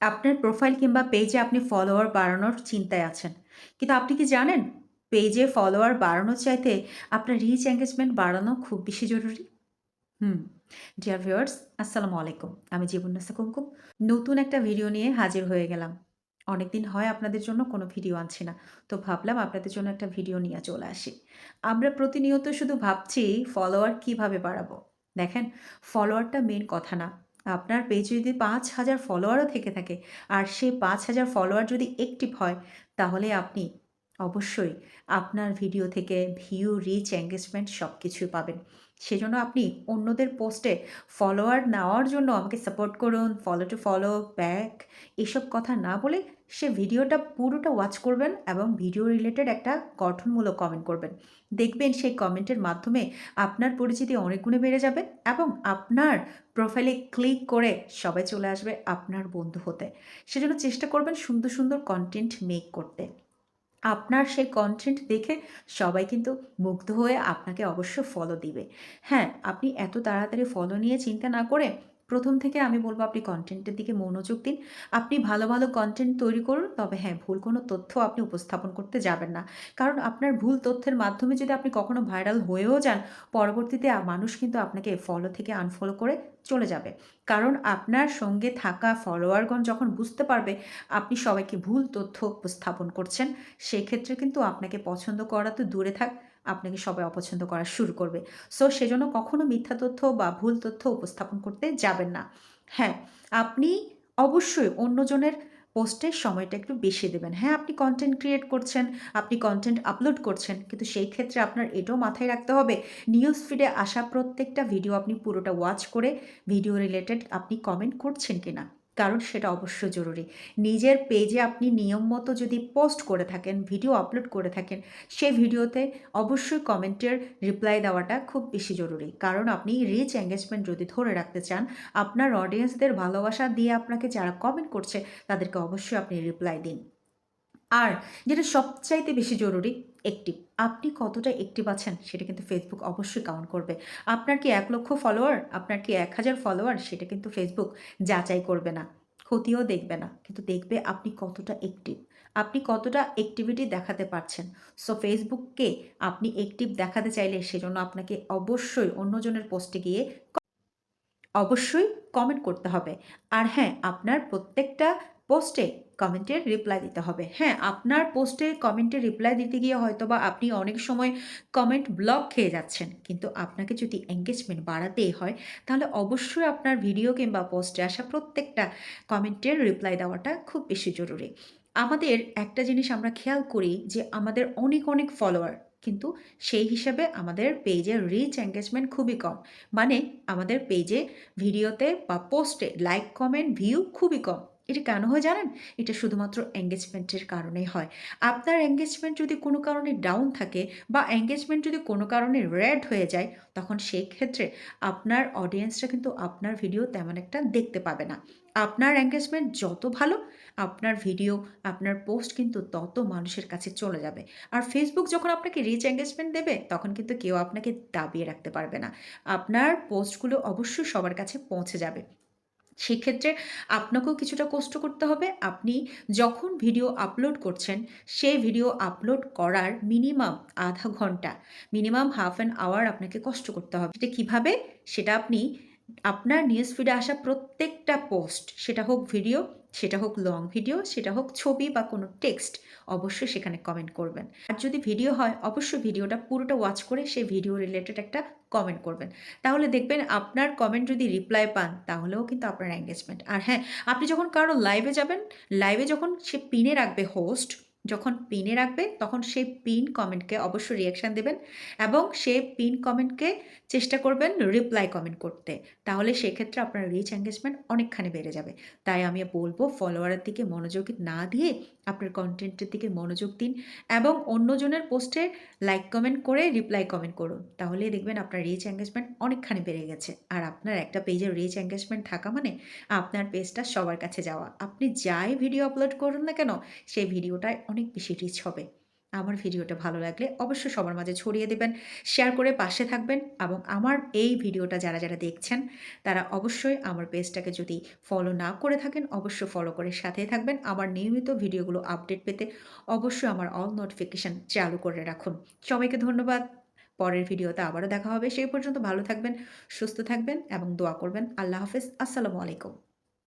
আপনার প্রোফাইল কিংবা পেজে আপনি ফলোয়ার বাড়ানোর চিন্তায় আছেন। কিন্তু আপনি কি জানেন পেজে ফলোয়ার বাড়ানোর চাইতে আপনার রিচ এঙ্গেজমেন্ট বাড়ানো খুব বেশি জরুরি? হুম ডিয়ার ভিউয়ার্স আসসালামু আলাইকুম। আমি জীবন্যাসা কুমকুম। নতুন একটা ভিডিও নিয়ে হাজির হয়ে গেলাম। অনেকদিন হয় আপনাদের জন্য কোনো ভিডিও আনছি না। তো ভাবলাম আপনাদের জন্য একটা ভিডিও নিয়ে চলে আসি। আমরা প্রতিনিয়ত শুধু ভাবছি ফলোয়ার কীভাবে বাড়াবো? দেখেন ফলোয়ারটা মেন কথা না। আপনার পেজে যদি পাঁচ হাজার ফলোয়ারও থেকে থাকে, আর সেই পাঁচ হাজার ফলোয়ার যদি একটিভ হয়, তাহলে আপনি অবশ্যই আপনার ভিডিও থেকে ভিউ রিচ এঙ্গেজমেন্ট সব কিছুই পাবেন। সেজন্য আপনি অন্যদের পোস্টে ফলোয়ার নেওয়ার জন্য আমাকে সাপোর্ট করুন ফলো টু ফলো ব্যাক এসব কথা না বলে সে ভিডিওটা পুরোটা ওয়াচ করবেন এবং ভিডিও রিলেটেড একটা গঠনমূলক কমেন্ট করবেন। দেখবেন সেই কমেন্টের মাধ্যমে আপনার পরিচিতি অনেক গুণে বেড়ে যাবে এবং আপনার প্রোফাইলে ক্লিক করে সবাই চলে আসবে আপনার বন্ধু হতে। সেজন্য চেষ্টা করবেন সুন্দর সুন্দর কন্টেন্ট মেক করতে। আপনার সেই কন্টেন্ট দেখে সবাই কিন্তু মুগ্ধ হয়ে আপনাকে অবশ্য ফলো দিবে। হ্যাঁ আপনি এত তাড়াতাড়ি ফলো নিয়ে চিন্তা না করে প্রথম থেকে আমি বলব আপনি কন্টেন্টের দিকে মনোযোগ দিন। আপনি ভালো ভালো কন্টেন্ট তৈরি করুন, তবে হ্যাঁ ভুল কোনো তথ্য আপনি উপস্থাপন করতে যাবেন না। কারণ আপনার ভুল তথ্যের মাধ্যমে যদি আপনি কখনো ভাইরাল হয়েও যান, পরবর্তীতে মানুষ কিন্তু আপনাকে ফলো থেকে আনফলো করে চলে যাবে। কারণ আপনার সঙ্গে থাকা ফলোয়ারগণ যখন বুঝতে পারবে আপনি সবাইকে ভুল তথ্য উপস্থাপন করছেন, সেক্ষেত্রে কিন্তু আপনাকে পছন্দ করা তো দূরে থাক, আপনাকে সবাই অপছন্দ করা শুরু করবে। সো সেজন্য কখনো মিথ্যা তথ্য বা ভুল তথ্য উপস্থাপন করতে যাবেন না। হ্যাঁ আপনি অবশ্যই অন্যজনের পোস্টের সময়টা একটু বেশি দেবেন। হ্যাঁ আপনি কন্টেন্ট ক্রিয়েট করছেন, আপনি কন্টেন্ট আপলোড করছেন, কিন্তু সেই ক্ষেত্রে আপনার এটাও মাথায় রাখতে হবে। নিউজ ফিডে আসা প্রত্যেকটা ভিডিও আপনি পুরোটা ওয়াচ করে ভিডিও রিলেটেড আপনি কমেন্ট করছেন কিনা। কারণ সেটা অবশ্য জরুরি। নিজের পেজে আপনি নিয়ম মতো যদি পোস্ট করে থাকেন ভিডিও আপলোড করে থাকেন সেই ভিডিওতে অবশ্যই কমেন্টের রিপ্লাই দেওয়াটা খুব বেশি জরুরি। কারণ আপনি রিচ এঙ্গেজমেন্ট যদি ধরে রাখতে চান, আপনার অডিয়েন্সদের ভালোবাসা দিয়ে আপনাকে যারা কমেন্ট করছে, তাদেরকে অবশ্যই আপনি রিপ্লাই দিন। আর যেটা সবচাইতে বেশি জরুরি অ্যাক্টিভ আপনি কতটা অ্যাক্টিভ আছেন সেটা কিন্তু ফেসবুক অবশ্যই কাউন্ট করবে। আপনার কি এক লক্ষ ফলোয়ার আপনার কি এক হাজার ফলোয়ার সেটা কিন্তু ফেসবুক যাচাই করবে না, ক্ষতিও দেখবে না। কিন্তু দেখবে আপনি কতটা অ্যাক্টিভ আপনি কতটা অ্যাক্টিভিটি দেখাতে পারছেন। সো ফেসবুককে আপনি অ্যাক্টিভ দেখাতে চাইলে সেজন্য আপনাকে অবশ্যই অন্যজনের পোস্টে গিয়ে অবশ্যই কমেন্ট করতে হবে। আর হ্যাঁ আপনার প্রত্যেকটা পোস্টে কমেন্টের রিপ্লাই দিতে হবে। হ্যাঁ আপনার পোস্টে কমেন্টের রিপ্লাই দিতে গিয়ে হয়তো বা আপনি অনেক সময় কমেন্ট ব্লক খেয়ে যাচ্ছেন। কিন্তু আপনাকে যদি এঙ্গেজমেন্ট বাড়াতেই হয়, তাহলে অবশ্যই আপনার ভিডিও কিংবা পোস্টে আসা প্রত্যেকটা কমেন্টের রিপ্লাই দেওয়াটা খুব বেশি জরুরি। আমাদের একটা জিনিস আমরা খেয়াল করি যে আমাদের অনেক অনেক ফলোয়ার কিন্তু সেই হিসাবে আমাদের পেজের রিচ এঙ্গেজমেন্ট খুবই কম। মানে আমাদের পেজে ভিডিওতে বা পোস্টে লাইক কমেন্ট ভিউ খুবই কম। এটা কেন হয় জানেন? এটা শুধুমাত্র এঙ্গেজমেন্টের কারণেই হয়। আপনার এঙ্গেজমেন্ট যদি কোনো কারণে ডাউন থাকে বা এঙ্গেজমেন্ট যদি কোনো কারণে রেড হয়ে যায়, তখন সেই ক্ষেত্রে আপনার অডিয়েন্সরা কিন্তু আপনার ভিডিও তেমন একটা দেখতে পাবে না। আপনার এঙ্গেজমেন্ট যত ভালো, আপনার ভিডিও আপনার পোস্ট কিন্তু তত মানুষের কাছে চলে যাবে। আর ফেসবুক যখন আপনাকে রিচ এঙ্গেজমেন্ট দেবে, তখন কিন্তু কেউ আপনাকে দাবিয়ে রাখতে পারবে না। আপনার পোস্টগুলো অবশ্যই সবার কাছে পৌঁছে যাবে। সেক্ষেত্রে আপনাকেও কিছুটা কষ্ট করতে হবে। আপনি যখন ভিডিও আপলোড করছেন, সেই ভিডিও আপলোড করার মিনিমাম আধা ঘণ্টা মিনিমাম হাফ অ্যান আওয়ার আপনাকে কষ্ট করতে হবে। সেটা কীভাবে? সেটা আপনি আপনার নিউজ ফিডে আসা প্রত্যেকটা পোস্ট সেটা হোক ভিডিও সেটা হোক লং ভিডিও সেটা হোক ছবি বা কোনো টেক্সট অবশ্যই সেখানে কমেন্ট করবেন। আর যদি ভিডিও হয়, অবশ্যই ভিডিওটা পুরোটা ওয়াচ করে সেই ভিডিও রিলেটেড একটা কমেন্ট করবেন। তাহলে দেখবেন আপনার কমেন্ট যদি রিপ্লাই পান, তাহলেও কিন্তু আপনার এঙ্গেজমেন্ট আর হ্যাঁ আপনি যখন কারও লাইভে যাবেন লাইভে যখন সে পিনে রাখবে হোস্ট যখন পিনে রাখবে, তখন সেই পিন কমেন্টকে অবশ্যই রিয়াকশান দেবেন এবং সে পিন কমেন্টকে চেষ্টা করবেন রিপ্লাই কমেন্ট করতে। তাহলে সেক্ষেত্রে আপনার রিচ এঙ্গেজমেন্ট অনেকখানি বেড়ে যাবে। তাই আমি বলব ফলোয়ারের দিকে মনোযোগী না দিয়ে আপনার কন্টেন্টের দিকে মনোযোগ দিন এবং অন্যজনের পোস্টে লাইক কমেন্ট করে রিপ্লাই কমেন্ট করুন। তাহলে দেখবেন আপনার রিচ এঙ্গেজমেন্ট অনেকখানি বেড়ে গেছে। আর আপনার একটা পেজের রিচ এঙ্গেজমেন্ট থাকা মানে আপনার পেজটা সবার কাছে যাওয়া। আপনি যাই ভিডিও আপলোড করুন না কেন, সেই ভিডিওটায় অনেক বেশি রিচ হবে। আমার ভিডিওটা ভালো লাগলে অবশ্যই সবার মাঝে ছড়িয়ে দেবেন, শেয়ার করে পাশে থাকবেন এবং আমার এই ভিডিওটা যারা, যারা দেখছেন তারা অবশ্যই আমার পেজটাকে যদি ফলো না করে থাকেন অবশ্যই ফলো করে সাথে থাকবেন। আমার নিয়মিত ভিডিওগুলো আপডেট পেতে অবশ্যই আমার অল নোটিফিকেশন চালু করে রাখুন। সবাইকে ধন্যবাদ। পরের ভিডিওতে আবারও দেখা হবে। সেই পর্যন্ত ভালো থাকবেন, সুস্থ থাকবেন এবং দোয়া করবেন। আল্লাহ হাফেজ। আসসালামু আলাইকুম।